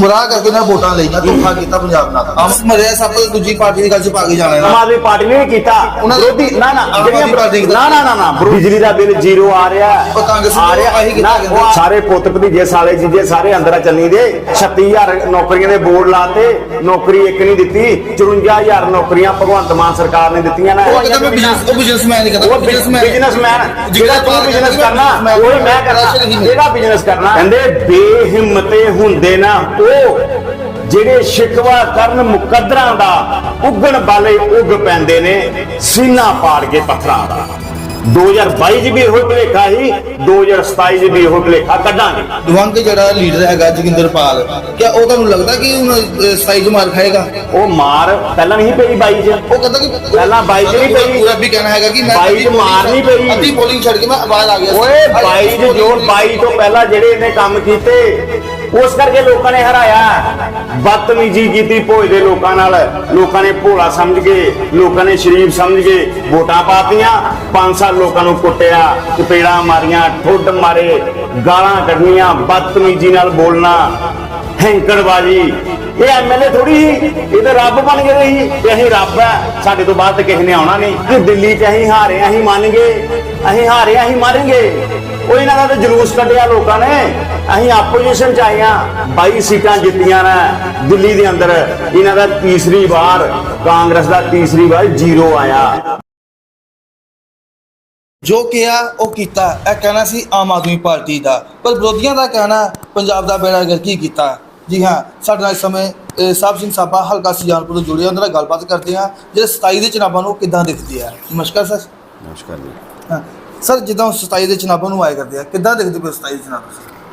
ਗੁੰਮਰਾਹ ਕਰਕੇ ਨਾ ਵੋਟਾਂ ਲਈਆਂ ਧੋਖਾ ਕੀਤਾ ਪੰਜਾਬ ਨਾਲ। ਆਮ ਮਰਿਆ ਸਭ ਤੋਂ ਦੂਜੀ ਪਾਰਟੀ ਦੀ ਗੱਲ ਚ ਪਾ ਕੇ ਜਾਣਾ ਆਮ ਇਹਨਾਂ ਆਦਮੀ ਪਾਰਟੀ ਨੇ ਨਹੀਂ ਕੀਤਾ। ਉਹਨਾਂ ਦੇ- ਵਿਰੋਧੀ ਨਾ ਨਾ ਆਦਮੀ ਪਾਰਟੀ ਜਿਹੜੀਆਂ ਨਾ ਨਾ ਨਾ ਨਾ ਬਿਜਲੀ ਦਾ ਬਿੱਲ ਜ਼ੀਰੋ ਆ ਰਿਹਾ। ਉਹ ਕਾਂਗਰਸ ਆ ਰਿਹਾ। ਆਹੀ ਕੀਤਾ ਨਾ, ਕਹਿੰਦੇ। ਉਹ ਸਾਰੇ ਪੁੱਤ ਭਤੀਜੇ ਸਾਲੇ ਜੀਜੇ ਸਾਰੇ ਅੰਦਰ ਆ ਚੱਲੀ ਦੇ। 36000 ਨੌਕਰੀਆਂ ਦੇ ਬੋਰਡ ਲਾਤੇ। ਨੌਕਰੀ ਇੱਕ ਨਹੀਂ ਦਿੱਤੀ। 54000 ਨੌਕਰੀਆਂ ਭਗਵੰਤ ਮਾਨ ਸਰਕਾਰ ਨੇ ਦਿੱਤੀਆਂ ਨਾ। ਉਹ ਕਹਿੰਦਾ ਮੈਂ ਬਿਜ਼ਨਸ ਉਹ ਬਿਜ਼ਨਸਮੈਨ ਨਹੀਂ ਕਹਿੰਦਾ ਉਹ ਬਿਜ਼ਨਸਮੈਨ। ਜਿਹੜਾ ਤੂੰ ਬਿਜ਼ਨਸ ਕਰਨਾ ਉਹ ਹੀ ਮੈਂ ਕਰਨਾ। ਜਿਹੜਾ ਬਿਜ਼ਨਸ ਕਰਨਾ? ਕਹਿੰਦੇ ਬੇਹਿੰਮਤੇ ਹੁੰਦੇ ਨਾ ਉਹ ਜਿਹੜੇ ਸ਼ਿਕਵਾ ਕਰਨ ਮੁਕੱਦਰਾਂ ਦਾ ਉੱਗਣ ਵਾਲੇ ਉੱਗ ਪੈਂਦੇ ਨੇ ਸੀਨਾ ਪਾੜ ਕੇ ਪੱਥਰਾਂ ਦਾ 2022 ਚ ਵੀ ਇਹੋ ਭਲੇਖਾ ਹੀ 2027 ਚ ਵੀ ਇਹੋ ਭਲੇਖਾ ਕੱਢਾਂਗੇ ਦਵੰਗ ਜਿਹੜਾ ਲੀਡਰ ਹੈਗਾ ਜੋਗਿੰਦਰਪਾਲ ਕਿਆ ਉਹ ਤੁਹਾਨੂੰ ਲੱਗਦਾ ਕਿ ਹੁਣ ਸਾਈਜ਼ ਮਾਰ ਖਾਏਗਾ ਉਹ ਮਾਰ ਪਹਿਲਾਂ ਨਹੀਂ ਪਈ 22 ਚ ਉਹ ਕਹਿੰਦਾ ਕਿ ਪਹਿਲਾਂ ਬਾਈ ਚ ਨਹੀਂ ਪਈ। ਪੂਰਾ ਵੀ ਕਹਿਣਾ ਹੈਗਾ ਕਿ ਮੈਂ ਬਾਈ ਚ ਅੱਧੀ ਮਾਰ ਨਹੀਂ ਪਈ। ਅੱਧੀ ਬੋਲਿੰਗ ਛੱਡ ਕੇ ਮੈਂ ਆਵਾਜ਼ ਆ ਗਿਆ। ਓਏ ਅੱਜ 22 ਦੇ ਜੋਰ 22 ਤੋਂ ਪਹਿਲਾਂ ਜਿਹੜੇ ਇਹਨੇ ਕੰਮ ਕੀਤੇ ਉਸ ਕਰਕੇ ਲੋਕਾਂ ਨੇ ਹਰਾਇਆ। ਬਦਤਮੀਜੀ ਕੀਤੀ ਭੋਜ ਦੇ ਲੋਕਾਂ ਨਾਲ। ਲੋਕਾਂ ਨੇ ਭੋਲਾ ਸਮਝ ਕੇ, ਲੋਕਾਂ ਨੇ ਸ਼ਰੀਫ ਸਮਝ ਕੇ ਵੋਟਾਂ ਪਾਤੀਆਂ। 5 ਸਾਲ ਲੋਕਾਂ ਨੂੰ ਕੁੱਟਿਆ ਚਪੇੜਾਂ ਮਾਰੀਆਂ, ਠੁੱਡ ਮਾਰੇ, ਗਾਲਾਂ ਕੱਢਣੀਆਂ ਬਦਤਮੀਜੀ ਨਾਲ ਬੋਲਣਾ, ਹੈਂਕੜਬਾਜੀ। ਇਹ ਐਮਐਲਏ ਥੋੜੀ ਸੀ, ਇਹ ਤਾਂ ਰੱਬ ਬਣ ਗਏ ਸੀ ਤੇ ਅਸੀਂ ਰੱਬ ਹੈ ਸਾਡੇ ਤੋਂ ਬਾਅਦ ਤੇ ਕਿਸੇ ਨੇ ਆਉਣਾ ਨਹੀਂ। ਕਿ ਦਿੱਲੀ 'ਚ ਅਸੀਂ ਹਾਰੇ, ਅਸੀਂ ਮੰਨ ਗਏ। ਅਸੀਂ ਹਾਰੇ, ਅਸੀਂ ਮਾਰਾਂਗੇ ਉਹ ਇਹਨਾਂ ਦਾ ਤਾਂ ਜਲੂਸ ਕੱਢਿਆ ਲੋਕਾਂ ਨੇ। ਅਸੀਂ ਆਪੋਜੀਸ਼ਨ 'ਚ ਆਏ ਹਾਂ। 22 ਸੀਟਾਂ ਜਿੱਤੀਆਂ ਨੇ ਦਿੱਲੀ ਦੇ ਅੰਦਰ। ਇਹਨਾਂ ਦਾ ਤੀਸਰੀ ਵਾਰ ਕਾਂਗਰਸ ਦਾ ਤੀਸਰੀ ਵਾਰ ਜ਼ੀਰੋ ਆਇਆ। ਜੋ ਕਿਹਾ ਉਹ ਕੀਤਾ। ਇਹ ਕਹਿਣਾ ਸੀ ਆਮ ਆਦਮੀ ਪਾਰਟੀ ਦਾ। ਪਰ ਵਿਰੋਧੀਆਂ ਦਾ ਕਹਿਣਾ ਪੰਜਾਬ ਦਾ ਬੇੜਾ ਗਰਕ ਹੀ ਕੀਤਾ? ਜੀ ਹਾਂ ਸਾਡੇ ਨਾਲ ਇਸ ਸਮੇਂ ਸਾਹਿਬ ਸਿੰਘ ਸਾਬਾ ਹਲਕਾ ਸੁਜਾਨਪੁਰ ਤੋਂ ਜੁੜੇ ਉਹਨਾਂ ਨਾਲ ਗੱਲਬਾਤ ਕਰਦੇ ਹਾਂ ਜਿਹੜੇ 27 ਦੇ ਚੁਣਾਵਾਂ ਨੂੰ ਕਿੱਦਾਂ ਦਿਖਦੀ ਹੈ ਨਮਸਕਾਰ ਸਰ। ਨਮਸਕਾਰ ਜੀ। ਹਾਂ। ਸਰ, ਜਿੱਦਾਂ 27 ਦੇ ਚੁਣਾਵਾਂ ਨੂੰ ਆਏ ਕਰਦੇ ਆ, ਕਿੱਦਾਂ ਦੇਖਦੇ ਪਏ 27 ਦੇ ਚੁਣਾਵ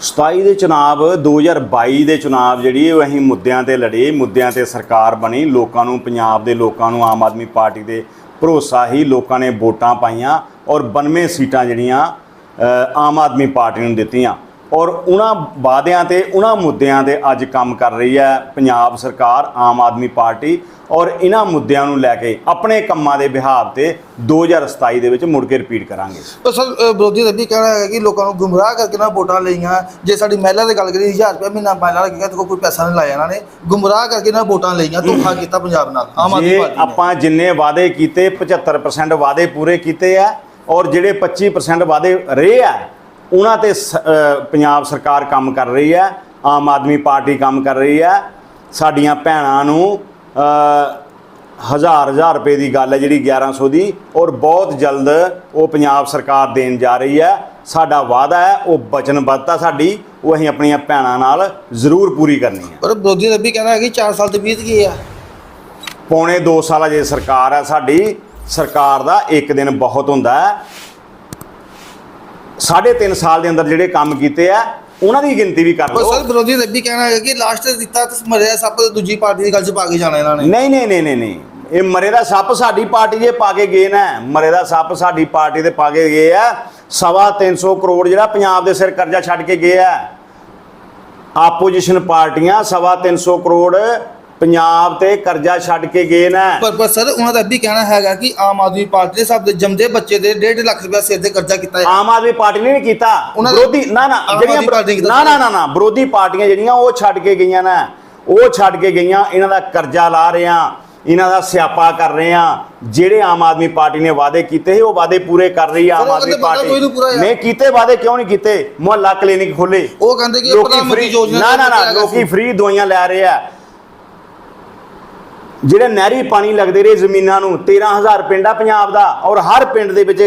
27 ਦੇ ਚੁਣਾਵ 2022 ਦੇ ਚੁਣਾਵ ਜਿਹੜੀ, ਉਹ ਅਸੀਂ ਮੁੱਦਿਆਂ ਤੇ ਲੜੇ, ਮੁੱਦਿਆਂ ਤੇ ਸਰਕਾਰ ਬਣੀ, ਲੋਕਾਂ ਨੂੰ, ਪੰਜਾਬ ਦੇ ਲੋਕਾਂ ਨੂੰ, ਆਮ ਆਦਮੀ ਪਾਰਟੀ ਦੇ ਭਰੋਸਾ ਹੀ ਲੋਕਾਂ ਨੇ ਵੋਟਾਂ ਪਾਈਆਂ ਔਰ 92 ਸੀਟਾਂ ਜਿਹੜੀਆਂ ਆਮ ਆਦਮੀ ਪਾਰਟੀ ਨੂੰ ਦਿੱਤੀਆਂ। ਔਰ ਉਹਨਾਂ ਵਾਅਦਿਆਂ ਤੇ ਉਹਨਾਂ ਮੁੱਦਿਆਂ ਤੇ ਅੱਜ ਕੰਮ ਕਰ ਰਹੀ ਹੈ ਪੰਜਾਬ ਸਰਕਾਰ ਆਮ ਆਦਮੀ ਪਾਰਟੀ ਔਰ ਇਹਨਾਂ ਮੁੱਦਿਆਂ ਨੂੰ ਲੈ ਕੇ ਆਪਣੇ ਕੰਮਾਂ ਦੇ ਬਿਹਾਵ ਤੇ 2027 ਦੇ ਵਿੱਚ ਮੁੜ ਕੇ ਰਿਪੀਟ ਕਰਾਂਗੇ। ਸਰ ਵਿਰੋਧੀ ਦਾ ਵੀ ਕਹਿਣਾ ਹੈ ਕਿ ਲੋਕਾਂ ਨੂੰ ਗੁੰਮਰਾਹ ਕਰਕੇ ਨਾ ਵੋਟਾਂ ਲਈਆਂ। ਜੇ ਸਾਡੀ ਮਹਿਲਾ ਦੀ ਗੱਲ ਕਰੀਏ 1000 ਰੁਪਏ ਮਹੀਨਾ ਮਹਿਲਾ ਦਾ ਕਹਿੰਦਾ ਕੋਈ ਪੈਸਾ ਨਹੀਂ ਲਾਇਆ ਇਹਨਾਂ ਨੇ। ਗੁੰਮਰਾਹ ਕਰਕੇ ਨਾ ਵੋਟਾਂ ਲਈਆਂ ਧੋਖਾ ਕੀਤਾ ਪੰਜਾਬ ਨਾਲ ਆਮ ਆਦਮੀ ਪਾਰਟੀ ਆਪਾਂ ਜਿੰਨੇ ਵਾਅਦੇ ਕੀਤੇ 75% ਵਾਅਦੇ ਪੂਰੇ ਕੀਤੇ ਆ ਔਰ ਜਿਹੜੇ 25% ਵਾਅਦੇ ਰਹੇ ਆ ਉਹਨਾਂ ਤੇ ਪੰਜਾਬ ਸਰਕਾਰ ਕੰਮ ਕਰ ਰਹੀ ਹੈ ਆਮ ਆਦਮੀ ਪਾਰਟੀ ਕੰਮ ਕਰ ਰਹੀ ਹੈ। ਸਾਡੀਆਂ ਭੈਣਾਂ ਨੂੰ ਹਜ਼ਾਰ ਹਜ਼ਾਰ ਰੁਪਏ ਦੀ ਗੱਲ ਹੈ ਜਿਹੜੀ 1100 ਦੀ ਔਰ ਬਹੁਤ ਜਲਦ ਉਹ ਪੰਜਾਬ ਸਰਕਾਰ ਦੇਣ ਜਾ ਰਹੀ ਹੈ। ਸਾਡਾ ਵਾਅਦਾ ਹੈ ਉਹ ਵਚਨਬੱਧਤਾ ਸਾਡੀ ਉਹ ਅਸੀਂ ਆਪਣੀਆਂ ਭੈਣਾਂ ਨਾਲ ਜ਼ਰੂਰ ਪੂਰੀ ਕਰਨੀ ਹੈ। ਪਰ ਵਿਰੋਧੀ ਦਾ ਵੀ ਕਹਿਣਾ ਹੈ ਕਿ 4 ਸਾਲ ਤੇ ਬੀਤ ਗਏ ਆ। ਪੌਣੇ 2 ਸਾਲ ਅਜੇ ਸਰਕਾਰ ਹੈ ਸਾਡੀ ਸਰਕਾਰ ਦਾ ਇੱਕ ਦਿਨ ਬਹੁਤ ਹੁੰਦਾ ਹੈ। ਸਾਢੇ ਤਿੰਨ ਸਾਲ ਦੇ ਅੰਦਰ ਜਿਹੜੇ ਕੰਮ ਕੀਤੇ ਆ ਉਹਨਾਂ ਦੀ ਗਿਣਤੀ ਵੀ ਕਰ ਲਓ। ਸਰ ਵਿਰੋਧੀ ਦਾ ਵੀ ਕਹਿਣਾ ਹੈ ਕਿ ਲਾਸਟ ਦਿੱਤਾ ਤੇ ਮਰਿਆ ਤੋਂ ਦੂਜੀ ਪਾਰਟੀ ਦੀ ਗੱਲ ਚ ਪਾ ਕੇ ਜਾਣਾ ਇਹਨਾਂ ਨੇ। ਨਹੀਂ ਨਹੀਂ ਨਹੀਂ ਨਹੀਂ ਨਹੀਂ। ਇਹ ਮਰੇ ਦਾ ਸੱਪ ਸਾਡੀ ਪਾਰਟੀ ਦੇ ਪਾ ਕੇ ਗਏ ਨਾ। ਮਰੇ ਦਾ ਸੱਪ ਸਾਡੀ ਪਾਰਟੀ ਦੇ ਪਾ ਕੇ ਗਏ ਆ। ਸਵਾ 300 ਕਰੋੜ ਜਿਹੜਾ ਪੰਜਾਬ ਦੇ ਸਿਰ ਕਰਜ਼ਾ ਛੱਡ ਕੇ ਗਏ ਆ। ਆਪੋਜੀਸ਼ਨ ਪਾਰਟੀਆਂ ਸਵਾ 300 ਕਰੋੜ ਪੰਜਾਬ ਤੇ ਕਰਜ਼ਾ ਛੱਡ ਕੇ ਗਏ ਨਾ। ਪਰ ਪਰ ਸਰ ਉਹਨਾਂ ਦਾ ਵੀ ਕਹਿਣਾ ਹੈਗਾ ਕਿ ਆਮ ਆਦਮੀ ਪਾਰਟੀ ਦੇ ਸਭ ਦੇ ਜੰਮਦੇ ਬੱਚੇ ਦੇ 1.5 ਲੱਖ ਰੁਪਏ ਸਿਰ ਤੇ ਕਰਜ਼ਾ ਕੀਤਾ ਹੈ। ਆਮ ਆਦਮੀ ਪਾਰਟੀ ਨੇ ਨਹੀਂ ਕੀਤਾ। ਵਿਰੋਧੀ ਨਾ ਨਾ ਜਿਹੜੀਆਂ ਨੇ ਨਾ ਨਾ ਨਾ ਨਾ ਵਿਰੋਧੀ ਪਾਰਟੀਆਂ ਜਿਹੜੀਆਂ ਉਹ ਛੱਡ ਕੇ ਗਈਆਂ ਨਾ। ਉਹ ਛੱਡ ਕੇ ਗਈਆਂ ਇਹਨਾਂ ਦਾ ਕਰਜ਼ਾ ਲਾ ਰਹੇ ਆ ਇਹਨਾਂ ਦਾ ਸਿਆਪਾ ਕਰ ਰਹੇ ਆ ਜਿਹੜੇ ਆਮ ਆਦਮੀ ਪਾਰਟੀ ਨੇ ਵਾਅਦੇ ਕੀਤੇ ਸੀ ਉਹ ਵਾਅਦੇ ਪੂਰੇ ਕਰ ਰਹੀ ਆ ਆਮ ਆਦਮੀ ਪਾਰਟੀ। ਨਹੀਂ ਕੀਤੇ ਵਾਅਦੇ ਕਿਉਂ ਨਹੀਂ ਕੀਤੇ? ਮੁਹੱਲਾ ਕਲੀਨਿਕ ਖੋਲੇ ਉਹ ਕਹਿੰਦੇ ਕਿ ਪ੍ਰਧਾਨ ਮੰਤਰੀ ਯੋਜਨਾ ਨਾ ਨਾ ਨਾ ਲੋਕੀ। ਫ੍ਰੀ ਦਵਾਈਆਂ ਲੈ ਰਹੇ ਆ। ਜਿਹੜੇ ਨਹਿਰੀ ਪਾਣੀ ਲੱਗਦੇ ਰਹੇ ਜ਼ਮੀਨਾਂ ਨੂੰ 13000 ਪਿੰਡ ਆ ਪੰਜਾਬ ਦਾ ਔਰ ਹਰ ਪਿੰਡ ਦੇ ਵਿੱਚ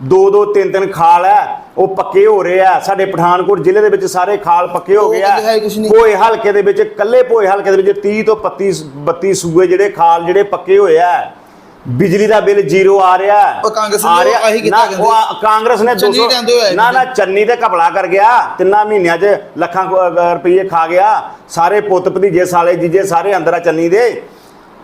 ਦੋ ਦੋ ਤਿੰਨ ਤਿੰਨ ਖਾਲ ਹੈ ਉਹ ਪੱਕੇ ਹੋ ਰਹੇ ਆ। ਸਾਡੇ ਪਠਾਨਕੋਟ ਜ਼ਿਲ੍ਹੇ ਦੇ ਵਿੱਚ ਸਾਰੇ ਖਾਲ ਪੱਕੇ ਹੋ ਗਏ ਆ। ਭੋਏ ਹਲਕੇ ਦੇ ਵਿੱਚ ਕੱਲੇ ਭੋਏ ਹਲਕੇ ਦੇ ਵਿੱਚ 30 ਤੋਂ 32 32 ਸੂਏ ਜਿਹੜੇ ਖਾਲ ਜਿਹੜੇ ਪੱਕੇ ਹੋਏ ਆ। ਬਿਜਲੀ ਦਾ ਬਿੱਲ ਜ਼ੀਰੋ ਆ ਰਿਹਾ ਹੈ। ਉਹ ਕਾਂਗਰਸ ਨੇ ਆਹੀ ਕੀਤਾ ਕਹਿੰਦੇ। ਕਾਂਗਰਸ ਨੇ ਚੰਨੀ 200 ਜਾਂਦੇ ਹੋਏ ਨਾ ਨਾ ਚੰਨੀ ਤੇ ਘਪਲਾ ਕਰ ਗਿਆ। ਤਿੰਨਾਂ ਮਹੀਨਿਆਂ 'ਚ ਲੱਖਾਂ ਰੁਪਏ ਖਾ ਗਿਆ। ਸਾਰੇ ਪੁੱਤ ਭਤੀਜੇ ਸਾਲੇ ਜੀਜੇ ਸਾਰੇ ਅੰਦਰ ਆ ਚੰਨੀ ਦੇ।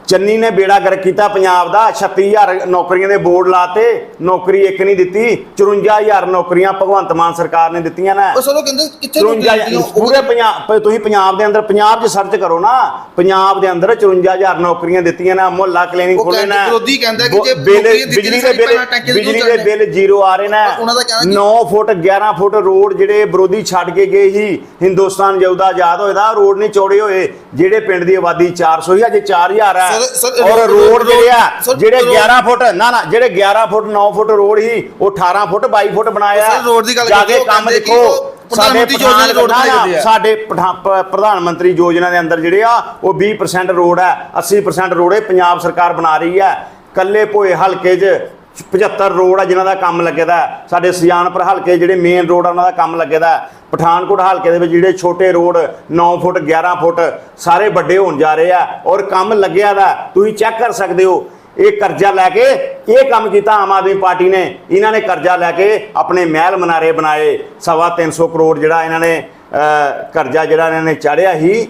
ਚੰਨੀ ਨੇ ਬੇੜਾ ਗਰਕ ਕੀਤਾ ਪੰਜਾਬ ਦਾ 36000 ਨੌਕਰੀਆਂ ਦੇ ਬੋਰਡ ਲਾਤੇ ਨੌਕਰੀ ਇੱਕ ਨਹੀਂ ਦਿੱਤੀ 54000 ਨੌਕਰੀਆਂ ਭਗਵੰਤ ਮਾਨ ਸਰਕਾਰ ਨੇ ਦਿੱਤੀਆਂ ਨੇ। ਉਹ ਸਰ ਉਹ ਕਹਿੰਦੇ ਕਿੱਥੇ 54 ਨੌਕਰੀਆਂ ਉਹ? ਪੂਰੇ ਪੰਜਾਬ ਤੁਸੀਂ ਪੰਜਾਬ ਦੇ ਅੰਦਰ ਪੰਜਾਬ 'ਚ ਸਰਚ ਕਰੋ ਨਾ ਪੰਜਾਬ ਦੇ ਅੰਦਰ 54000 ਨੌਕਰੀਆਂ ਦਿੱਤੀਆਂ ਨੇ ਮੁਹੱਲਾ ਕਲੀਨਿਕ ਖੋਲੇ ਨੇ। ਵਿਰੋਧੀ ਕਹਿੰਦਾ ਕਿ ਜੇ ਬਿਜਲੀ ਦੇ ਬਿੱਲ ਦੇ ਬਿਜਲੀ ਦੇ? ਬਿੱਲ ਜ਼ੀਰੋ ਆ ਰਹੇ ਨੇ। ਉਹਨਾਂ ਦਾ ਕਹਿਣਾ ਕਿ- 9 ਫੁੱਟ 11 ਫੁੱਟ ਰੋਡ ਜਿਹੜੇ ਵਿਰੋਧੀ ਛੱਡ ਕੇ ਗਏ ਸੀ ਹਿੰਦੁਸਤਾਨ ਜਦੋਂ ਆਜ਼ਾਦ ਹੋਏਦਾ ਰੋਡ ਨਹੀਂ ਚੌੜੇ ਹੋਏ ਜਿਹੜੇ ਪਿੰਡ ਦੀ ਆਬਾਦੀ 400 ਹੀ ਅਜੇ 4000 ਹੈ। ਸਰ- ਔਰ ਰੋਡ- ਜਿਹੜੇ ਆ ਸਰ, ਜਿਹੜੇ ਰੋਡ- 11 ਫੁੱਟ ਨਾ ਨਾ ਜਿਹੜੇ 11 ਫੁੱਟ 9 ਫੁੱਟ ਰੋਡ ਸੀ ਉਹ 18 ਫੁੱਟ 22 ਫੁੱਟ ਬਣਾਇਆ। ਸਰ, ਰੋਡ ਦੀ ਗੱਲ ਜਾ ਕਰਦੇ ਕੇ ਹੋ, ਕੰਮ ਕਹਿੰਦੇ ਕਿ ਦੇਖੋ। ਉਹ ਪ੍ਰਧਾਨ ਸਾਡੇ ਮੰਤਰੀ ਯੋਜਨਾ ਦੇ ਰੋਡ ਨਾ, ਨਾ, ਬਣਾਏ ਆ। ਸਾਡੇ ਪਠਾ- ਪ- ਪ੍ਰਧਾਨ ਮੰਤਰੀ ਯੋਜਨਾ ਦੇ ਅੰਦਰ ਜਿਹੜੇ ਆ ਉਹ 20% ਰੋਡ ਹੈ 80% ਰੋਡ ਹੈ ਪੰਜਾਬ ਸਰਕਾਰ ਬਣਾ ਰਹੀ ਹੈ ਕੱਲੇ ਭੋਏ ਹਲਕੇ 'ਚ 75 ਰੋਡ ਆ ਜਿਨ੍ਹਾਂ ਦਾ ਕੰਮ ਲੱਗੇਦਾ ਹੈ। ਸਾਡੇ ਸਿਆਣਪੁਰ ਹਲਕੇ ਜਿਹੜੇ ਮੇਨ ਰੋਡ ਆ, ਉਹਨਾਂ ਦਾ ਕੰਮ ਲੱਗੇਦਾ ਹੈ। ਪਠਾਨਕੋਟ ਹਲਕੇ ਦੇ ਵਿੱਚ ਜਿਹੜੇ ਛੋਟੇ ਰੋਡ 9 ਫੁੱਟ 11 ਫੁੱਟ, ਸਾਰੇ ਵੱਡੇ ਹੋਣ ਜਾ ਰਹੇ ਆ ਔਰ ਕੰਮ ਲੱਗਿਆ ਦਾ, ਤੁਸੀਂ ਚੈੱਕ ਕਰ ਸਕਦੇ ਹੋ ਇਹ ਕਰਜ਼ਾ ਲੈ ਕੇ ਇਹ ਕੰਮ ਕੀਤਾ ਆਮ ਆਦਮੀ ਪਾਰਟੀ ਨੇ ਇਹਨਾਂ ਨੇ ਕਰਜ਼ਾ ਲੈ ਕੇ ਆਪਣੇ ਮਹਿਲ ਮਨਾਰੇ ਬਣਾਏ ਸਵਾ 300 ਕਰੋੜ ਜਿਹੜਾ ਇਹਨਾਂ ਨੇ ਕਰਜ਼ਾ ਜਿਹੜਾ ਇਹਨਾਂ ਨੇ ਚਾੜਿਆ ਸੀ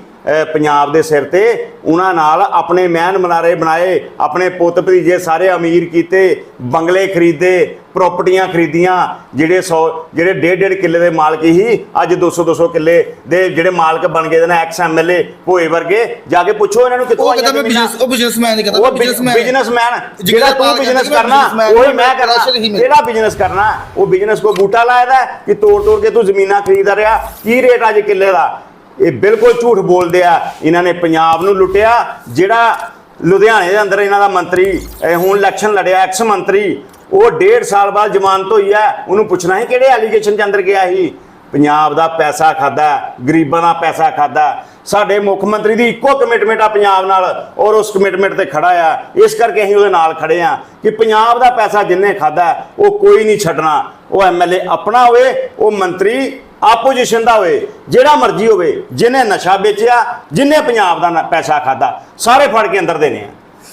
ਪੰਜਾਬ ਦੇ ਸਿਰ ਤੇ ਉਹਨਾਂ ਨਾਲ ਆਪਣੇ ਮਹਿਲ ਮਨਾਰੇ ਬਣਾਏ ਆਪਣੇ ਪੁੱਤ ਭਤੀਜੇ ਸਾਰੇ ਅਮੀਰ ਕੀਤੇ ਬੰਗਲੇ ਖਰੀਦੇ ਪ੍ਰਾਪਰਟੀਆਂ ਖਰੀਦੀਆਂ ਜਿਹੜੇ 100 ਜਿਹੜੇ 1.5 1.5 ਕਿੱਲੇ ਦੇ ਮਾਲਕ ਸੀ ਅੱਜ 200 200 ਕਿੱਲੇ ਦੇ ਜਿਹੜੇ ਮਾਲਕ ਬਣ ਗਏ ਨੇ ਐਕਸ ਐਮਐਲਏ ਭੋਏ ਵਰਗੇ। ਜਾ ਕੇ ਪੁੱਛੋ ਇਹਨਾਂ ਨੂੰ ਕਿੱਥੋਂ? ਬਿਜ਼ਨਸ ਉਹ ਬਿਜ਼ਨਸਮੈਨ ਨਹੀਂ ਕਹਿੰਦਾ ਬਿਜ਼ਨਸਮੈਨ ਬਿਜ਼ਨਸਮੈਨ ਜਿਹੜਾ ਜਿਹੜਾ ਤੂੰ ਬਿਜ਼ਨਸ ਕਰਨਾ ਉਹੀ ਮੈਂ ਕਰਨਾ। ਹੀ। ਕਿਹੜਾ ਬਿਜ਼ਨਸ ਕਰਨਾ ਉਹ ਬਿਜ਼ਨਸ ਕੋਈ ਬੂਟਾ ਲਾਇਆ ਦਾ ਹੈ ਕਿ ਤੋੜ ਤੋੜ ਕੇ ਤੂੰ ਜ਼ਮੀਨਾਂ ਖਰੀਦ ਰਿਹਾ। ਕੀ ਰੇਟ ਅੱਜ ਕਿੱਲੇ ਦਾ? ਇਹ ਬਿਲਕੁਲ ਝੂਠ ਬੋਲਦੇ ਆ। ਇਹਨਾਂ ਨੇ ਪੰਜਾਬ ਨੂੰ ਲੁੱਟਿਆ। ਜਿਹੜਾ ਲੁਧਿਆਣੇ ਦੇ ਅੰਦਰ ਇਹਨਾਂ ਦਾ ਮੰਤਰੀ ਹੁਣ ਇਲੈਕਸ਼ਨ ਲੜਿਆ ਐਕਸ ਮੰਤਰੀ, ਉਹ ਡੇਢ ਸਾਲ ਬਾਅਦ ਜ਼ਮਾਨਤ ਹੋਈ ਹੈ। ਉਹਨੂੰ ਪੁੱਛਣਾ ਹੈ ਕਿਹੜੇ ਐਲੀਗੇਸ਼ਨ ਚ ਅੰਦਰ ਗਿਆ ਸੀ। ਪੰਜਾਬ ਦਾ ਪੈਸਾ ਖਾਦਾ ਗਰੀਬਾਂ ਦਾ ਪੈਸਾ ਖਾਦਾ ਸਾਡੇ ਮੁੱਖ ਮੰਤਰੀ ਦੀ ਇੱਕੋ ਕਮਿਟਮੈਂਟ ਆ ਪੰਜਾਬ ਨਾਲ, ਔਰ ਉਸ ਕਮਿਟਮੈਂਟ ਤੇ ਖੜਾ ਆ। ਇਸ ਕਰਕੇ ਅਸੀਂ ਉਹਦੇ ਨਾਲ ਖੜੇ ਆ ਕਿ ਪੰਜਾਬ ਦਾ ਪੈਸਾ ਜਿੰਨੇ ਖਾਦਾ ਉਹ ਕੋਈ ਨਹੀਂ ਛੱਡਣਾ। ਉਹ ਐਮਐਲਏ ਆਪਣਾ ਹੋਵੇ, ਉਹ ਮੰਤਰੀ ਆਪੋਜੀਸ਼ਨ ਦਾ ਹੋਵੇ ਜਿਹੜਾ ਮਰਜ਼ੀ ਹੋਵੇ ਜਿਹਨੇ ਨਸ਼ਾ ਵੇਚਿਆ ਜਿਹਨੇ ਪੰਜਾਬ ਦਾ ਪੈਸਾ ਖਾਦਾ ਸਾਰੇ ਫੜ ਕੇ ਅੰਦਰ ਦੇਣੇ ਆ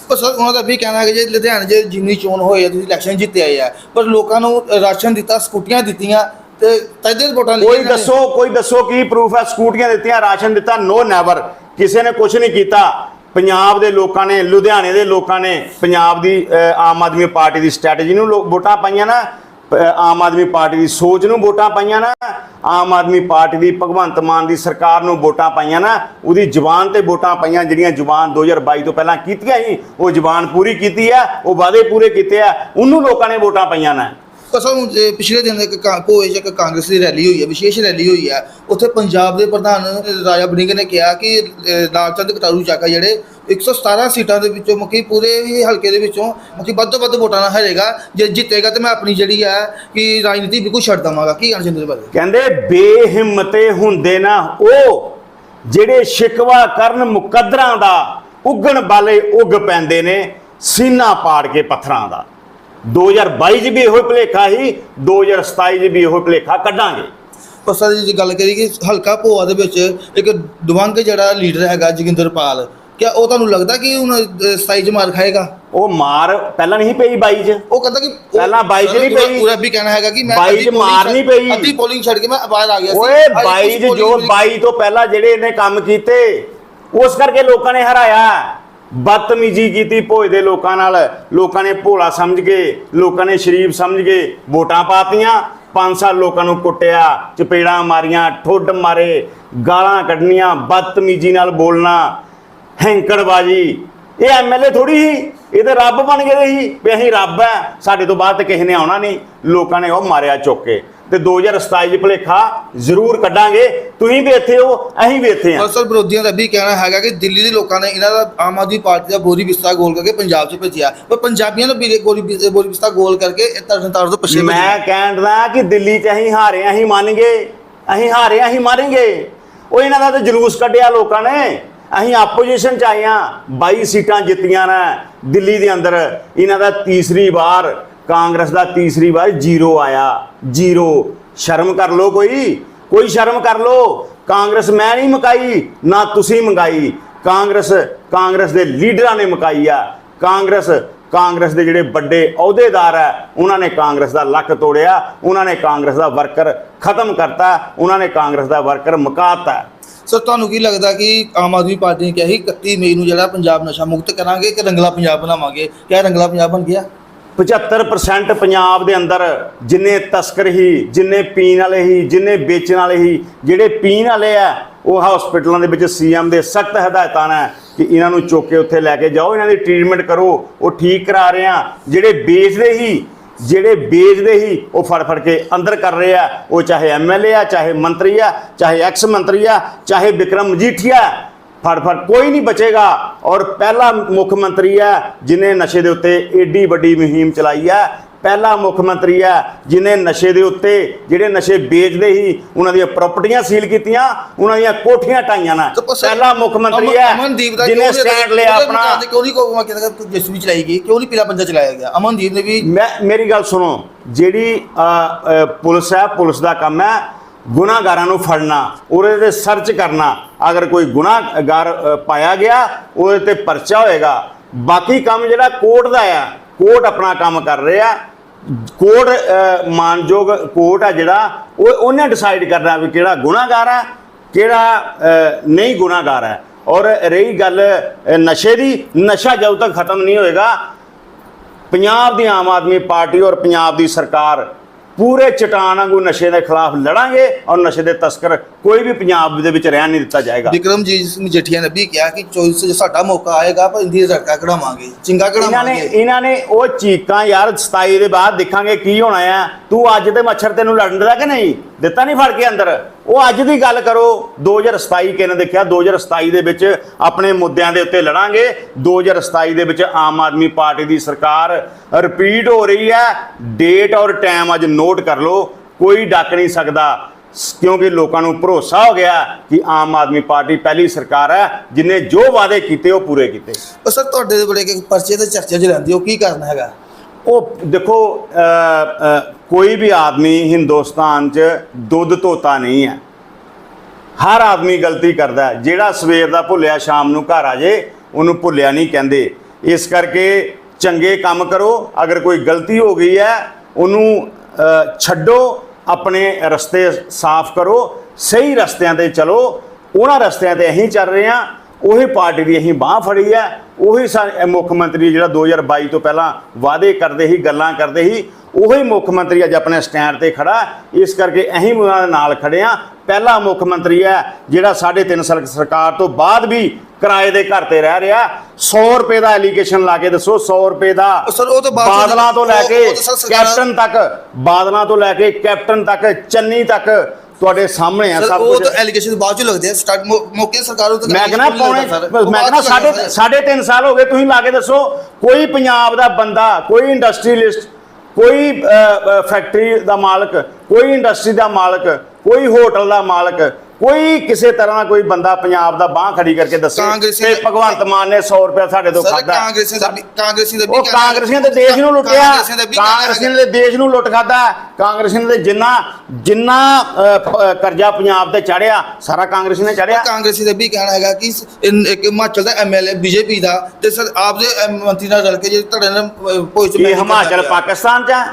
ਪਰ ਸਰ ਉਹਨਾਂ ਦਾ ਵੀ ਕਹਿਣਾ ਹੈ ਕਿ ਜੇ ਲੁਧਿਆਣੇ ਜੇ ਜਿੰਨੀ ਚੋਣ ਹੋਈ ਹੈ ਤੁਸੀਂ ਇਲੈਕਸ਼ਨ ਜਿੱਤੇ ਆਏ ਆ ਪਰ ਲੋਕਾਂ ਨੂੰ ਰਾਸ਼ਨ ਦਿੱਤਾ ਸਕੂਟੀਆਂ ਦਿੱਤੀਆਂ ਤੇ ਤਦੇ ਵੋਟਾਂ ਲਈਆਂ ਕੋਈ। ਦੱਸੋ ਕੋਈ ਦੱਸੋ ਕੀ ਪ੍ਰੂਫ ਹੈ ਸਕੂਟੀਆਂ ਦਿੱਤੀਆਂ ਰਾਸ਼ਨ ਦਿੱਤਾ ਨੋ ਨੈਵਰ ਕਿਸੇ ਨੇ ਕੁਝ ਨਹੀਂ ਕੀਤਾ ਪੰਜਾਬ ਦੇ ਲੋਕਾਂ ਨੇ ਲੁਧਿਆਣੇ ਦੇ ਲੋਕਾਂ ਨੇ ਪੰਜਾਬ ਦੀ ਆਮ ਆਦਮੀ ਪਾਰਟੀ ਦੀ ਸਟ੍ਰੈਟਜੀ ਨੂੰ ਵੋਟਾਂ ਪਾਈਆਂ ਨਾ ਆਮ ਆਦਮੀ ਪਾਰਟੀ ਦੀ ਸੋਚ ਨੂੰ ਵੋਟਾਂ ਪਾਈਆਂ ਨਾ ਆਮ ਆਦਮੀ ਪਾਰਟੀ ਦੀ ਭਗਵੰਤ ਮਾਨ ਦੀ ਸਰਕਾਰ ਨੂੰ ਵੋਟਾਂ ਪਾਈਆਂ ਨਾ ਉਹਦੀ ਜ਼ੁਬਾਨ ਤੇ ਵੋਟਾਂ ਪਾਈਆਂ ਜਿਹੜੀਆਂ ਜ਼ੁਬਾਨ 2022 ਤੋਂ ਪਹਿਲਾਂ ਕੀਤੀਆਂ ਸੀ ਉਹ ਜ਼ੁਬਾਨ ਪੂਰੀ ਕੀਤੀ ਆ ਉਹ ਵਾਅਦੇ ਪੂਰੇ ਕੀਤੇ ਆ ਉਹਨੂੰ ਲੋਕਾਂ ਨੇ ਵੋਟਾਂ ਪਾਈਆਂ ਨਾ। ਪਰ ਪਿਛਲੇ ਦਿਨ ਇੱਕ ਕਾਂ- ਭੋਏ ਇੱਕ ਕਾਂਗਰਸ ਦੀ ਰੈਲੀ ਹੋਈ ਹੈ ਵਿਸ਼ੇਸ਼ ਰੈਲੀ ਹੋਈ ਹੈ ਉੱਥੇ ਪੰਜਾਬ ਦੇ ਪ੍ਰਧਾਨ ਰਾਜਾ ਬੜਿੰਗ ਨੇ ਕਿਹਾ ਕਿ ਅਹ, ਲਾਲਚੰਦ ਕਟਾਰੂ ਚਾਕਾ ਜਿਹੜੇ 117 ਸੀਟਾਂ ਦੇ ਵਿੱਚੋਂ ਮੁਕੀ ਪੂਰੇ ਹੀ ਹਲਕੇ ਦੇ ਵਿੱਚੋਂ ਮੁਕੀ ਵੱਧ ਤੋਂ ਵੱਧ ਵੋਟਾਂ ਨਾਲ ਹਰੇਗਾ। ਜੇ ਜਿੱਤੇਗਾ ਤੇ ਮੈਂ ਆਪਣੀ ਜਿਹੜੀ ਹੈ ਕਿ ਰਾਜਨੀਤੀ ਬਿਲਕੁਲ ਛੱਡ ਦਵਾਂਗਾ। ਕੀ ਕਹਿਣਾ ਚਾਹੁੰਦੇ ਬਾਰੇ? ਕਹਿੰਦੇ ਬੇਹਿੰਮਤੇ ਹੁੰਦੇ ਨਾ ਉਹ ਜਿਹੜੇ ਸ਼ਿਕਵਾ ਕਰਨ ਮੁਕੱਦਰਾਂ ਦਾ ਉੱਗਣ ਵਾਲੇ ਉੱਗ ਪੈਂਦੇ ਨੇ ਸੀਨਾ ਪਾੜ ਕੇ ਪੱਥਰਾਂ ਦਾ। 2022 ਚ ਵੀ ਇਹੋ ਭਲੇਖਾ ਹੀ 2027 ਚ ਵੀ ਇਹੋ ਭਲੇਖਾ ਕੱਢਾਂਗੇ। ਸਰ ਜੀ ਗੱਲ ਕਰੀ ਕਿ ਹਲਕਾ ਭੋਆ ਦੇ ਵਿੱਚ ਇੱਕ ਦਵੰਗ ਜਿਹੜਾ ਲੀਡਰ ਹੈਗਾ ਜੋਗਿੰਦਰਪਾਲ ਕਿਆ ਉਹ ਤੁਹਾਨੂੰ ਲੱਗਦਾ ਕਿ ਹੁਣ 'ਚ ਮਾਰ ਖਾਏਗਾ? ਉਹ ਮਾਰ ਪਹਿਲਾਂ ਨਹੀਂ ਪਈ 22 ਚ। ਉਹ ਕਹਿੰਦਾ ਕਿ ਪਹਿਲਾਂ ਬਾਈ 'ਚ ਨਹੀਂ ਪਈ। ਪੂਰਾ ਵੀ ਕਹਿਣਾ ਹੈਗਾ ਕਿ ਮੈਂ ਬਾਈ 'ਚ ਮਾਰ ਨਹੀਂ ਪਈ। ਅੱਧੀ ਪੋਲਿੰਗ ਛੱਡ ਕੇ ਮੈਂ ਬਾਹਰ ਆ ਗਿਆ ਸੀ। ਓਏ ਹਾਲੇ 22 ਕੁਛ ਚ ਜੋ 22 ਤੋਂ ਪਹਿਲਾਂ ਜਿਹੜੇ ਇਹਨੇ ਕੰਮ ਕੀਤੇ ਉਸ ਕਰਕੇ ਲੋਕਾਂ ਨੇ ਹਰਾਇਆ। ਬਦਤਮੀਜੀ ਕੀਤੀ ਭੋਜ ਦੇ ਲੋਕਾਂ ਨਾਲ। ਲੋਕਾਂ ਨੇ ਭੋਲਾ ਸਮਝ ਕੇ ਲੋਕਾਂ ਨੇ ਸ਼ਰੀਫ ਸਮਝ ਕੇ ਵੋਟਾਂ ਪਾਤੀਆਂ। 5 ਸਾਲ ਲੋਕਾਂ ਨੂੰ ਕੁੱਟਿਆ ਚਪੇੜਾਂ ਮਾਰੀਆਂ ਠੁੱਡ ਮਾਰੇ ਗਾਲਾਂ ਕੱਢਣੀਆਂ ਬਦਤਮੀਜੀ ਨਾਲ ਬੋਲਣਾ। ਹੈਂਕੜਬਾਜੀ। ਇਹ ਐਮਐਲਏ ਥੋੜੀ ਸੀ ਇਹ ਤੇ ਰੱਬ ਬਣ ਗਏ ਸੀ ਵੀ ਅਸੀਂ ਰੱਬ ਹੈ ਸਾਡੇ ਤੋਂ ਬਾਅਦ ਤੇ ਕਿਸੇ ਨੇ ਆਉਣਾ ਨਹੀਂ ਲੋਕਾਂ ਨੇ ਉਹ ਮਾਰਿਆ ਚੁੱਕ। ਕੇ ਤੇ 2027 ਚ ਭਲੇਖਾ ਜ਼ਰੂਰ ਕੱਢਾਂਗੇ ਤੁਸੀਂ ਵੀ ਇੱਥੇ ਹੋ ਅਸੀਂ ਵੀ ਇੱਥੇ ਹਾਂ। ਸਰ ਵਿਰੋਧੀਆਂ ਦਾ ਵੀ ਕਹਿਣਾ ਹੈਗਾ ਕਿ ਦਿੱਲੀ ਦੇ ਲੋਕਾਂ ਨੇ ਇਹਨਾਂ ਦਾ ਆਮ ਆਦਮੀ ਪਾਰਟੀ ਦਾ ਬੋਰੀ ਬਿਸਤਾ ਗੋਲ ਕਰਕੇ ਪੰਜਾਬ 'ਚ ਭੇਜਿਆ। ਪਰ ਪੰਜਾਬੀਆਂ ਨੂੰ ਵੀ ਗੋਰੀ ਬੋਰੀ ਬਿਸਤਾ ਗੋਲ ਕਰਕੇ ਇਹ ਤਰਨ ਤਾਰਨ ਤੋਂ ਪਿੱਛੇ ਮੈਂ ਭੇਜਿਆ। ਕਹਿਣ ਦਾ ਕਿ ਦਿੱਲੀ ਚ ਅਸੀਂ ਹਾਰੇ ਅਸੀਂ ਮੰਨ ਗਏ। ਅਸੀਂ ਹਾਰੇ ਅਸੀਂ ਮਾਰਾਂਗੇ। ਉਹ ਇਹਨਾਂ ਦਾ ਤਾਂ ਜਲੂਸ ਕੱਢਿਆ ਲੋਕਾਂ ਨੇ। ਅਸੀਂ ਆਪੋਜੀਸ਼ਨ ਚ ਆਏ ਹਾਂ 22 ਸੀਟਾਂ ਜਿੱਤੀਆਂ ਨੇ ਦਿੱਲੀ ਦੇ ਅੰਦਰ। ਇਹਨਾਂ ਦਾ ਤੀਸਰੀ ਵਾਰ, ਕਾਂਗਰਸ ਦਾ ਤੀਸਰੀ ਵਾਰ ਜ਼ੀਰੋ ਆਇਆ। ਜ਼ੀਰੋ। ਸ਼ਰਮ ਕਰ ਲੋ ਕੋਈ। ਕੋਈ ਸ਼ਰਮ ਕਰ ਲੋ ਕਾਂਗਰਸ ਮੈਂ ਨਹੀਂ ਮਕਾਈ, ਨਾ ਤੁਸੀਂ ਮੰਗਾਈ ਕਾਂਗਰਸ ਕਾਂਗਰਸ ਦੇ ਲੀਡਰਾਂ ਨੇ ਮਕਾਈ ਆ। ਕਾਂਗਰਸ ਕਾਂਗਰਸ ਦੇ ਜਿਹੜੇ ਵੱਡੇ ਅਹੁਦੇਦਾਰ ਹੈ ਉਹਨਾਂ ਨੇ ਕਾਂਗਰਸ ਦਾ ਲੱਕ ਤੋੜਿਆ ਉਹਨਾਂ ਨੇ ਕਾਂਗਰਸ ਦਾ ਵਰਕਰ ਖਤਮ ਕਰਤਾ ਉਹਨਾਂ ਨੇ ਕਾਂਗਰਸ ਦਾ ਵਰਕਰ ਮੁਕਾਤਾ। ਸਰ ਤੁਹਾਨੂੰ ਕੀ ਲੱਗਦਾ ਕਿ ਆਮ ਆਦਮੀ ਪਾਰਟੀ ਨੇ ਕਿਹਾ ਸੀ 31 ਮਈ ਨੂੰ ਜਿਹੜਾ ਪੰਜਾਬ ਨਸ਼ਾ ਮੁਕਤ ਕਰਾਂਗੇ ਕਿ ਰੰਗਲਾ ਪੰਜਾਬ ਬਣਾਵਾਂਗੇ? ਕਿਆ ਰੰਗਲਾ ਪੰਜਾਬ ਬਣ ਗਿਆ? 75% ਪੰਜਾਬ ਦੇ ਅੰਦਰ ਜਿੰਨੇ ਤਸਕਰ ਹੀ ਜਿੰਨੇ ਪੀਣ ਵਾਲੇ ਹੀ ਜਿੰਨੇ ਵੇਚਣ ਵਾਲੇ ਹੀ ਜਿਹੜੇ ਪੀਣ ਵਾਲੇ ਆ ਉਹ ਹਸਪੀਟਲਾਂ ਦੇ ਵਿੱਚ ਸੀਐਮ ਦੇ ਸਖਤ ਹਦਾਇਤਾਂ ਨੇ ਕਿ ਇਹਨਾਂ ਨੂੰ ਚੁੱਕ ਕੇ ਉੱਥੇ ਲੈ ਕੇ ਜਾਓ, ਇਹਨਾਂ ਦੀ ਟ੍ਰੀਟਮੈਂਟ ਕਰੋ, ਉਹ ਠੀਕ ਕਰਾ ਰਹੇ ਆ। ਜਿਹੜੇ ਵੇਚਦੇ ਹੀ, ਜਿਹੜੇ ਵੇਚਦੇ ਹੀ ਉਹ ਫੜ ਫੜ ਕੇ ਅੰਦਰ ਕਰ ਰਹੇ ਆ। ਉਹ ਚਾਹੇ ਐਮਐਲਏ ਆ, ਚਾਹੇ ਮੰਤਰੀ ਆ, ਚਾਹੇ ਐਕਸ ਮੰਤਰੀ ਆ, ਚਾਹੇ ਵਿਕਰਮ ਮਜੀਠੀਆ ਫੜ ਫੜ ਕੋਈ ਨਹੀਂ ਬਚੇਗਾ। ਔਰ ਪਹਿਲਾ ਮੁੱਖ ਮੰਤਰੀ ਹੈ ਜਿਨੇ ਨਸ਼ੇ ਦੇ ਉੱਤੇ ਏਡੀ ਵੱਡੀ ਮੁਹਿੰਮ ਚਲਾਈ ਹੈ ਪਹਿਲਾ ਮੁੱਖ ਮੰਤਰੀ ਹੈ ਜਿਨੇ ਨਸ਼ੇ ਦੇ ਉੱਤੇ ਜਿਹੜੇ ਨਸ਼ੇ ਵੇਚਦੇ ਹੀ ਉਹਨਾਂ ਦੀਆਂ ਪ੍ਰਾਪਰਟੀਆਂ ਸੀਲ ਕੀਤੀਆਂ ਉਹਨਾਂ ਦੀਆਂ ਕੋਠੀਆਂ ਢਾਈਆਂ ਨਾ ਪਹਿਲਾ ਮੁੱਖ ਮੰਤਰੀ ਹੈ ਜਿਨੇ ਸਟੈਂਡ ਲਿਆ ਆਪਣਾ। ਕਿਉਂ ਨਹੀਂ ਕੋਈ ਕਹਿੰਦਾ ਜਸਵੀ ਚਲਾਈ ਗਈ ਕਿਉਂ ਨਹੀਂ ਪੀਲਾ ਪੰਜਾ ਚਲਾਇਆ ਗਿਆ? ਅਮਨਦੀਪ ਨੇ ਵੀ ਮੈਂ ਮੇਰੀ ਗੱਲ ਸੁਣੋ ਜਿਹੜੀ ਪੁਲਿਸ ਹੈ ਪੁਲਿਸ ਦਾ ਕੰਮ ਹੈ ਗੁਨਾਹਗਾਰਾਂ ਨੂੰ ਫੜਨਾ ਉਹਦੇ ਤੇ ਸਰਚ ਕਰਨਾ। ਅਗਰ ਕੋਈ ਗੁਨਾਹਗਾਰ ਪਾਇਆ ਗਿਆ ਉਹਦੇ ਤੇ ਪਰਚਾ ਹੋਏਗਾ। ਬਾਕੀ ਕੰਮ ਜਿਹੜਾ ਕੋਰਟ ਦਾ ਆ ਕੋਰਟ ਆਪਣਾ ਕੰਮ ਕਰ ਰਿਹਾ। ਕੋਰਟ ਮਾਨਯੋਗ ਕੋਰਟ ਆ ਜਿਹੜਾ, ਉਹ ਉਹਨੇ ਡਿਸਾਈਡ ਕਰਨਾ ਵੀ ਕਿਹੜਾ ਗੁਨਾਹਗਾਰ ਹੈ ਕਿਹੜਾ ਨਹੀਂ ਗੁਨਾਹਗਾਰ ਹੈ ਔਰ ਰਹੀ ਗੱਲ ਨਸ਼ੇ ਦੀ, ਨਸ਼ਾ ਜਦੋਂ ਤੱਕ ਖਤਮ ਨਹੀਂ ਹੋਏਗਾ, ਪੰਜਾਬ ਦੀ ਆਮ ਆਦਮੀ ਪਾਰਟੀ ਔਰ ਪੰਜਾਬ ਦੀ ਸਰਕਾਰ ਪੂਰੇ ਚਟਾਨ ਵਾਂਗੂ ਨਸ਼ੇ ਦੇ ਖਿਲਾਫ ਲੜਾਂਗੇ ਔਰ ਨਸ਼ੇ ਦੇ ਤਸਕਰ ਕੋਈ ਵੀ ਪੰਜਾਬ ਦੇ ਵਿੱਚ ਰਹਿਣ ਨਹੀਂ ਦਿੱਤਾ ਜਾਏਗਾ। ਵਿਕਰਮਜੀਤ ਸਿੰਘ ਜਠੀਆ ਨੇ ਵੀ ਕਿਹਾ ਕਿ 24 ਚ ਸਾਡਾ ਮੌਕਾ ਆਏਗਾ ਪਰ ਇੰਦੀ ਰੜਕਾ ਕਢਾਵਾਂਗੇ ਚਿੰਗਾ ਇਹਨਾਂ ਨੇ ਕਢਾਵਾਂਗੇ। ਇਹਨਾਂ ਨੇ ਉਹ ਚੀਕਾਂ ਯਾਰ 27 ਦੇ ਬਾਅਦ ਦੇਖਾਂਗੇ ਕੀ ਹੋਣਾ ਆ। ਤੂੰ ਅੱਜ ਤੇ ਮੱਛਰ ਤੈਨੂੰ ਲੜਨ ਦਾ ਕਿ ਨਹੀਂ? ਦਿੱਤਾ ਨਹੀਂ ਫੜ ਕੇ ਅੰਦਰ? ਉਹ ਅੱਜ ਦੀ ਗੱਲ ਕਰੋ 2027 ਕਿਹਨੇ ਦੇਖਿਆ? 2027 ਦੇ ਵਿੱਚ ਆਪਣੇ ਮੁੱਦਿਆਂ ਦੇ ਉੱਤੇ ਲੜਾਂਗੇ। 2027 ਦੇ ਵਿੱਚ ਆਮ ਆਦਮੀ ਪਾਰਟੀ ਦੀ ਸਰਕਾਰ ਰਿਪੀਟ ਹੋ ਰਹੀ ਹੈ। ਡੇਟ ਔਰ ਟਾਈਮ ਅੱਜ ਨੋਟ ਕਰ ਲਓ। ਕੋਈ ਡੱਕ ਨਹੀਂ ਸਕਦਾ, ਕਿਉਂਕਿ ਲੋਕਾਂ ਨੂੰ ਭਰੋਸਾ ਹੋ ਗਿਆ ਕਿ ਆਮ ਆਦਮੀ ਪਾਰਟੀ ਪਹਿਲੀ ਸਰਕਾਰ ਹੈ, ਜਿਨੇ ਜੋ ਵਾਅਦੇ ਕੀਤੇ ਉਹ ਪੂਰੇ ਕੀਤੇ। ਸਰ, ਤੁਹਾਡੇ ਦੇ ਬੜੇ ਪਰਚੇ ਤੇ ਚਰਚਾ ਚ ਰਹਿੰਦੀ, ਉਹ ਕੀ ਕਰਨਾ ਹੈਗਾ? ਉਹ ਦੇਖੋ ਕੋਈ ਵੀ ਆਦਮੀ ਹਿੰਦੁਸਤਾਨ 'ਚ ਦੁੱਧ ਧੋਤਾ ਨਹੀਂ ਹੈ। ਹਰ ਆਦਮੀ ਗਲਤੀ ਕਰਦਾ ਜਿਹੜਾ ਸਵੇਰ ਦਾ ਭੁੱਲਿਆ, ਸ਼ਾਮ ਨੂੰ ਘਰ ਆ ਜੇ, ਉਹਨੂੰ ਭੁੱਲਿਆ ਨਹੀਂ ਕਹਿੰਦੇ। ਇਸ ਕਰਕੇ ਚੰਗੇ ਕੰਮ ਕਰੋ। ਅਗਰ ਕੋਈ ਗਲਤੀ ਹੋ ਗਈ ਹੈ, ਉਹਨੂੰ ਛੱਡੋ, ਆਪਣੇ ਰਸਤੇ ਸਾਫ਼ ਕਰੋ। ਸਹੀ ਰਸਤਿਆਂ ਤੇ ਚਲੋ। ਉਹਨਾਂ ਰਸਤਿਆਂ ਤੇ ਅਸੀਂ ਚੱਲ ਰਹੇ ਹਾਂ। ਉਹੀ ਪਾਰਟੀ ਦੀ ਅਸੀਂ ਬਾਹ ਫੜੀ ਹੈ। ਉਹੀ ਮੁੱਖ ਮੰਤਰੀ ਜਿਹੜਾ 2022 ਤੋਂ ਪਹਿਲਾਂ ਵਾਅਦੇ ਕਰਦੇ ਸੀ ਗੱਲਾਂ ਕਰਦੇ ਸੀ ਉਹੀ ਮੁੱਖ ਮੰਤਰੀ ਅੱਜ ਆਪਣੇ ਸਟੈਂਡ ਤੇ ਖੜਾ। ਇਸ ਕਰਕੇ ਅਸੀਂ ਉਹਨਾਂ ਦੇ ਨਾਲ ਖੜੇ ਆ ਪਹਿਲਾ ਮੁੱਖ ਮੰਤਰੀ ਹੈ ਜਿਹੜਾ 3.5 ਸਾਲ ਸਰਕਾਰ ਤੋਂ ਬਾਅਦ ਵੀ ਕਿਰਾਏ ਦੇ ਘਰ ਤੇ ਰਹਿ ਰਿਹਾ। 100 ਰੁਪਏ ਦਾ ਐਲੀਗੇਸ਼ਨ ਲਾ ਕੇ ਦੱਸੋ 100 ਰੁਪਏ ਦਾ ਬਾਦਲਾਂ ਤੋਂ ਲੈ ਕੇ ਕੈਪਟਨ ਤੱਕ ਬਾਦਲਾਂ ਤੋਂ ਲੈ ਕੇ ਕੈਪਟਨ ਤੱਕ ਚੰਨੀ ਤੱਕ ਤੁਹਾਡੇ ਸਾਹਮਣੇ ਆ ਸਰ ਸਭ ਉਹ ਕੁਝ ਤਾਂ ਐਲੀਗੇਸ਼ਨ ਬਾਅਦ ਚ ਲੱਗਦੇ ਆ ਸਟਾਰਟ ਮੌਕੇ ਸਰਕਾਰ ਤਾਂ ਮੈਂ ਕਹਿੰਦਾ ਪੌਣੇ। ਮੈਂ ਉਹ ਕਹਿੰਦਾ ਸਾਢੇ। ਸਾਢੇ ਤਿੰਨ ਸਾਲ ਹੋ ਗਏ ਤੁਸੀਂ ਲਾ ਕੇ ਦੱਸੋ ਕੋਈ ਪੰਜਾਬ ਦਾ ਬੰਦਾ ਕੋਈ ਇੰਡਸਟਰੀਲਿਸਟ ਕੋਈ ਫੈਕਟਰੀ ਦਾ ਮਾਲਕ ਕੋਈ ਇੰਡਸਟਰੀ ਦਾ ਮਾਲਕ ਕੋਈ ਹੋਟਲ ਦਾ ਮਾਲਕ ਕੋਈ ਕਿਸੇ ਤਰ੍ਹਾਂ ਕੋਈ ਬੰਦਾ ਪੰਜਾਬ ਦਾ ਬਾਹ ਖੜੀ ਕਰਕੇ ਦੱਸੇ ਤੇ ਭਗਵੰਤ ਮਾਨ ਨੇ 100 ਰੁਪਏ ਸਾਡੇ ਤੋਂ ਖਾਦਾ ਦਾ ਦਾ ਉਹ ਕਾਂਗਰਸੀਆਂ ਦੇ ਦੇਸ਼ ਨੂੰ ਲੁੱਟਿਆ। ਕਾਂਗਰਸੀਆਂ ਦਾ ਦੇਸ਼ ਨੂੰ ਲੁੱਟ ਖਾਦਾ ਕਾਂਗਰਸੀਆਂ ਦੇ ਜਿੰਨਾ ਜਿੰਨਾ ਕਰਜ਼ਾ ਪੰਜਾਬ ਤੇ ਚੜਿਆ ਸਾਰਾ ਕਾਂਗਰਸੀ ਨੇ ਚੜਿਆ। ਕਾਂਗਰਸੀ ਦਾ ਵੀ ਕਹਿਣਾ ਹੈਗਾ ਕਿ ਇੱਕ ਹਿਮਾਚਲ ਦਾ ਐਮਐਲਏ ਬੀਜੇਪੀ ਦਾ ਤੇ ਸਰ ਆਪ ਦੇ ਮੰਤਰੀ ਨਾਲ ਰਲ ਕੇ ਜੇ ਤੁਹਾਡੇ ਨਾਲ ਪੋਸਟ ਇਹ ਹਿਮਾਚਲ ਪਾਕਿਸਤਾਨ ਚ ਹੈ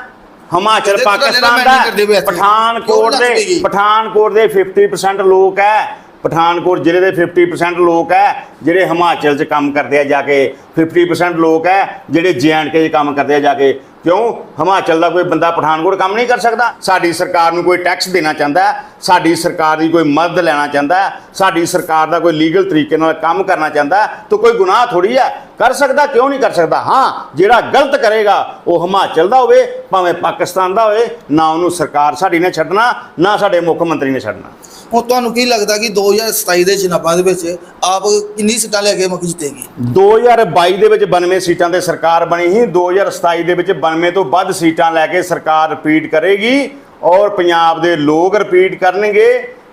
ਹਿਮਾਚਲ ਤੋਂ ਪਾਕਿਸਤਾਨ ਦਾ ਕਰਦੇ। ਪਠਾਨਕੋਟ ਦੇ? ਪਠਾਨਕੋਟ ਦੇ 50% ਲੋਕ ਹੈ ਪਠਾਨਕੋਟ ਜ਼ਿਲ੍ਹੇ ਦੇ 50% ਲੋਕ ਹੈ ਜਿਹੜੇ ਹਿਮਾਚਲ 'ਚ ਕੰਮ ਕਰਦੇ ਆ ਜਾ ਕੇ 50% ਲੋਕ ਹੈ ਜਿਹੜੇ ਜੇ&ਕੇ 'ਚ ਕੰਮ ਕਰਦੇ ਆ ਜਾ ਕੇ ਕਿਉਂ? ਹਿਮਾਚਲ ਦਾ ਕੋਈ ਬੰਦਾ ਪਠਾਨਕੋਟ ਕੰਮ ਨਹੀਂ ਕਰ ਸਕਦਾ? ਸਾਡੀ ਸਰਕਾਰ ਨੂੰ ਕੋਈ ਟੈਕਸ ਦੇਣਾ ਚਾਹੁੰਦਾ ਸਾਡੀ ਸਰਕਾਰ ਦੀ ਕੋਈ ਮਦਦ ਲੈਣਾ ਚਾਹੁੰਦਾ ਸਾਡੀ ਸਰਕਾਰ ਦਾ ਕੋਈ ਲੀਗਲ ਤਰੀਕੇ ਨਾਲ ਕੰਮ ਕਰਨਾ ਚਾਹੁੰਦਾ ਤਾਂ ਕੋਈ ਗੁਨਾਹ ਥੋੜੀ ਹੈ? ਕਰ ਸਕਦਾ, ਕਿਉਂ ਨਹੀਂ ਕਰ ਸਕਦਾ? ਹਾਂ, ਜਿਹੜਾ ਗਲਤ ਕਰੇਗਾ, ਉਹ ਹਿਮਾਚਲ ਦਾ ਹੋਵੇ, ਭਾਵੇਂ ਪਾਕਿਸਤਾਨ ਦਾ ਹੋਵੇ, ਨਾ ਉਹਨੂੰ ਸਰਕਾਰ ਸਾਡੀ ਨੇ ਛੱਡਣਾ, ਨਾ ਸਾਡੇ ਮੁੱਖ ਮੰਤਰੀ ਨੇ ਛੱਡਣਾ। ਹੁਣ ਤੁਹਾਨੂੰ ਕੀ ਲੱਗਦਾ ਕਿ 2027 ਦੇ ਚੁਣਾਵਾਂ ਦੇ ਵਿੱਚ ਆਪ ਕਿੰਨੀ ਸੀਟਾਂ ਲੈ ਕੇ ਮੁੱਖ ਜਿੱਤੇਗੀ? 2022 ਦੇ ਵਿੱਚ 92 ਸੀਟਾਂ ਤੇ ਸਰਕਾਰ ਬਣੀ ਸੀ। 2027 ਦੇ ਵਿੱਚ 92 ਤੋਂ ਵੱਧ ਸੀਟਾਂ ਲੈ ਕੇ ਸਰਕਾਰ ਰਿਪੀਟ ਕਰੇਗੀ ਔਰ ਪੰਜਾਬ ਦੇ ਲੋਕ ਰਿਪੀਟ ਕਰਨਗੇ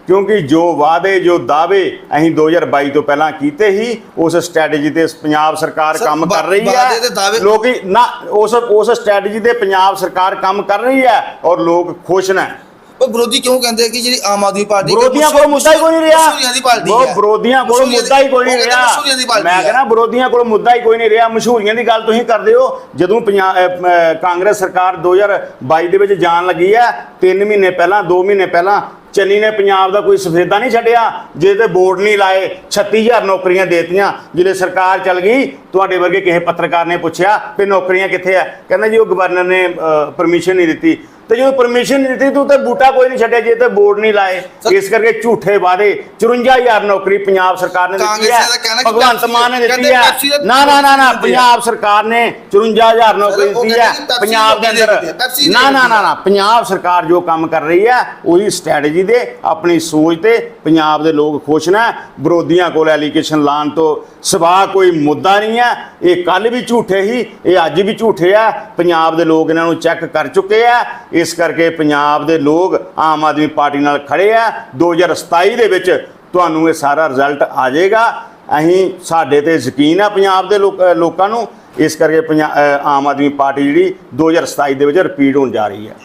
ਕਿਉਂਕਿ ਜੋ ਵਾਅਦੇ ਜੋ ਦਾਅਵੇ ਅਸੀਂ 2022 ਤੋਂ ਪਹਿਲਾਂ ਕੀਤੇ ਸੀ ਉਸ ਸਟ੍ਰੈਟਜੀ ਤੇ ਪੰਜਾਬ ਸਰਕਾਰ ਸਰ, ਕੰਮ ਕਰ ਰਹੀ ਹੈ। ਲੋਕੀ ਨਾ ਉਸ ਉਸ ਸਟ੍ਰੈਟਜੀ ਤੇ ਪੰਜਾਬ ਸਰਕਾਰ ਕੰਮ ਕਰ ਰਹੀ ਹੈ ਔਰ ਲੋਕ ਖੁਸ਼ ਨੇ। ਉਹ ਵਿਰੋਧੀ ਕਿਉਂ ਕਹਿੰਦੇ ਕਿ ਜਿਹੜੀ ਆਮ ਆਦਮੀ ਪਾਰਟੀ ਵਿਰੋਧੀਆਂ ਕੋਲ ਮੁੱਦਾ ਹੀ ਕੋਈ ਨਹੀਂ ਰਿਹਾ। ਉਹ ਵਿਰੋਧੀਆਂ ਕੋਲ ਮੁੱਦਾ ਹੀ ਕੋਈ ਨਹੀਂ ਰਿਹਾ। ਮੈਂ। ਕਹਿੰਦਾ ਵਿਰੋਧੀਆਂ ਕੋਲ ਮੁੱਦਾ ਹੀ ਕੋਈ ਨਹੀਂ ਰਿਹਾ। ਮਸ਼ਹੂਰੀਆਂ ਦੀ ਗੱਲ ਤੁਸੀਂ ਕਰਦੇ ਹੋ। ਜਦੋਂ ਕਾਂਗਰਸ ਸਰਕਾਰ 2022 ਦੇ ਵਿੱਚ ਜਾਣ ਲੱਗੀ ਹੈ 3 ਮਹੀਨੇ ਪਹਿਲਾਂ 2 ਮਹੀਨੇ ਪਹਿਲਾਂ ਚੰਨੀ ਨੇ ਪੰਜਾਬ ਦਾ ਕੋਈ ਸਫੇਦਾ ਨਹੀਂ ਛੱਡਿਆ। ਜਿਹਦੇ ਤੇ ਬੋਰਡ ਨਹੀਂ ਲਾਏ 36000 ਨੌਕਰੀਆਂ ਦੇਤੀਆਂ ਜਿਹੜੇ ਸਰਕਾਰ ਚੱਲ ਗਈ। ਤੁਹਾਡੇ ਵਰਗੇ ਕਿਸੇ ਪੱਤਰਕਾਰ ਨੇ ਪੁੱਛਿਆ ਵੀ ਨੌਕਰੀਆਂ ਕਿੱਥੇ ਆ? ਕਹਿੰਦਾ ਜੀ ਉਹ ਗਵਰਨਰ ਨੇ ਪਰਮਿਸ਼ਨ ਨਹੀਂ ਦਿੱਤੀ। ਤੇ ਜਦੋਂ ਪਰਮਿਸ਼ਨ ਨਹੀਂ ਦਿੱਤੀ ਤੂੰ ਤੇ ਬੂਟਾ ਕੋਈ ਨਹੀਂ ਛੱਡਿਆ ਜੇ ਤੇ ਬੋਰਡ ਨਹੀਂ ਲਾਏ। ਇਸ ਕਰਕੇ ਝੂਠੇ ਵਾਅਦੇ 54000 ਨੌਕਰੀ ਪੰਜਾਬ ਸਰਕਾਰ ਨੇ ਦਿੱਤੀ ਹੈ। ਭਗਵੰਤ ਮਾਨ ਨੇ ਦਿੱਤੀ ਹੈ। ਨਾ ਨਾ ਨਾ ਨਾ। ਪੰਜਾਬ ਸਰਕਾਰ ਨੇ 54000 ਨੌਕਰੀ ਦਿੱਤੀ ਹੈ ਪੰਜਾਬ ਦੇ ਅੰਦਰ। ਨਾ ਨਾ ਨਾ ਨਾ ਪੰਜਾਬ ਸਰਕਾਰ ਜੋ ਕੰਮ ਕਰ ਰਹੀ ਹੈ ਉਹਦੀ ਸਟ੍ਰੈਟਜੀ ਦੇ ਆਪਣੀ ਸੋਚ ਤੇ ਪੰਜਾਬ ਦੇ ਲੋਕ ਖੁਸ਼ ਨੇ। ਵਿਰੋਧੀਆਂ ਕੋਲ ਐਲੀਗੇਸ਼ਨ ਲਾਉਣ ਤੋਂ ਸਵਾ ਕੋਈ ਮੁੱਦਾ ਨਹੀਂ ਹੈ। ਇਹ ਕੱਲ ਵੀ ਝੂਠੇ ਹੀ, ਇਹ ਅੱਜ ਵੀ ਝੂਠੇ ਆ। ਪੰਜਾਬ ਦੇ ਲੋਕ ਇਹਨਾਂ ਨੂੰ ਚੈੱਕ ਕਰ ਚੁੱਕੇ ਆ। ਇਸ ਕਰਕੇ ਪੰਜਾਬ ਦੇ ਲੋਕ ਆਮ ਆਦਮੀ ਪਾਰਟੀ ਨਾਲ ਖੜੇ ਆ। 2027 ਦੇ ਵਿੱਚ ਤੁਹਾਨੂੰ ਇਹ ਸਾਰਾ ਰਿਜ਼ਲਟ ਆ ਜਾਏਗਾ। ਅਸੀਂ, ਸਾਡੇ ਤੇ ਯਕੀਨ ਆ ਪੰਜਾਬ ਦੇ ਲੋਕ- ਲੋਕਾਂ ਨੂੰ। ਇਸ ਕਰਕੇ ਪੰਜਾ- ਆਮ ਆਦਮੀ ਪਾਰਟੀ ਜਿਹੜੀ 2027 ਦੇ ਵਿੱਚ ਰਿਪੀਟ ਹੋਣ ਜਾ ਰਹੀ ਹੈ।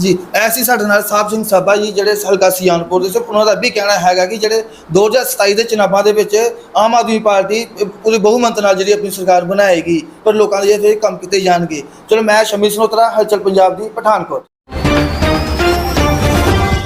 ਜੀ ਐਸੀ ਸਾਡੇ ਨਾਲ ਸਾਹਿਬ ਸਿੰਘ ਸਾਬਾ ਜੀ, ਜਿਹੜੇ ਹਲਕਾ ਸਿਆਨਪੁਰ ਦੇ ਸੀ। ਉਹਨਾਂ ਦਾ ਵੀ ਕਹਿਣਾ ਹੈਗਾ ਕਿ ਜਿਹੜੇ 2027 ਦੇ ਚੁਣਾਵਾਂ ਦੇ ਵਿੱਚ ਆਮ ਆਦਮੀ ਪਾਰਟੀ ਪੂਰੀ ਬਹੁਮਤ ਨਾਲ ਜਿਹੜੀ ਆਪਣੀ ਸਰਕਾਰ ਬਣਾਏਗੀ, ਪਰ ਲੋਕਾਂ ਦੇ ਜਿਹੜੇ ਕੰਮ ਕੀਤੇ ਜਾਣਗੇ। ਚਲੋ, ਮੈਂ ਸ਼ਮੀ ਸਨੋਤਰਾ, ਹਲਚਲ ਪੰਜਾਬ ਦੀ ਪਠਾਨਕੋਟ।